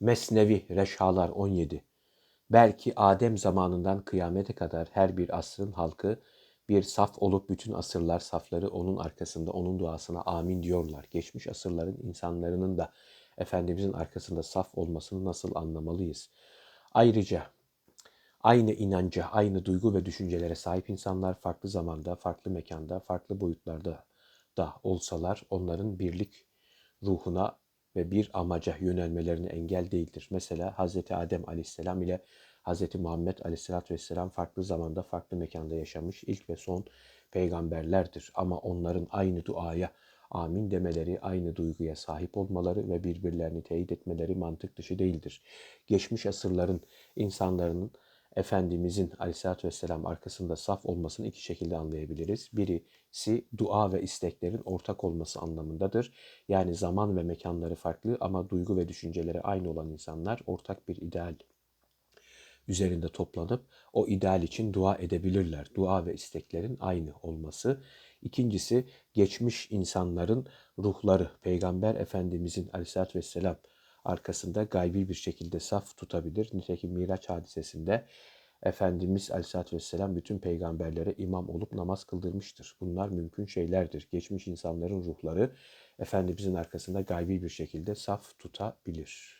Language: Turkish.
Mesnevi Reşhalar 17 Belki Adem zamanından kıyamete kadar her bir asrın halkı bir saf olup bütün asırlar safları onun arkasında onun duasına amin diyorlar. Geçmiş asırların insanların da Efendimizin arkasında saf olmasını nasıl anlamalıyız? Ayrıca aynı inanca, aynı duygu ve düşüncelere sahip insanlar farklı zamanda, farklı mekanda, farklı boyutlarda da olsalar onların birlik ruhuna ve bir amaca yönelmelerine engel değildir. Mesela Hz. Adem aleyhisselam ile Hz. Muhammed aleyhisselatü vesselam farklı zamanda, farklı mekanda yaşamış ilk ve son peygamberlerdir. Ama onların aynı duaya amin demeleri, aynı duyguya sahip olmaları ve birbirlerini teyit etmeleri mantık dışı değildir. Geçmiş asırların insanların Efendimizin aleyhissalatü vesselam arkasında saf olmasını iki şekilde anlayabiliriz. Birisi dua ve isteklerin ortak olması anlamındadır. Yani zaman ve mekanları farklı ama duygu ve düşünceleri aynı olan insanlar ortak bir ideal üzerinde toplanıp o ideal için dua edebilirler. Dua ve isteklerin aynı olması. İkincisi geçmiş insanların ruhları Peygamber Efendimizin aleyhissalatü vesselam arkasında gaybi bir şekilde saf tutabilir. Nitekim Miraç hadisesinde Efendimiz Aleyhisselatü Vesselam bütün peygamberlere imam olup namaz kıldırmıştır. Bunlar mümkün şeylerdir. Geçmiş insanların ruhları Efendimizin arkasında gaybi bir şekilde saf tutabilir.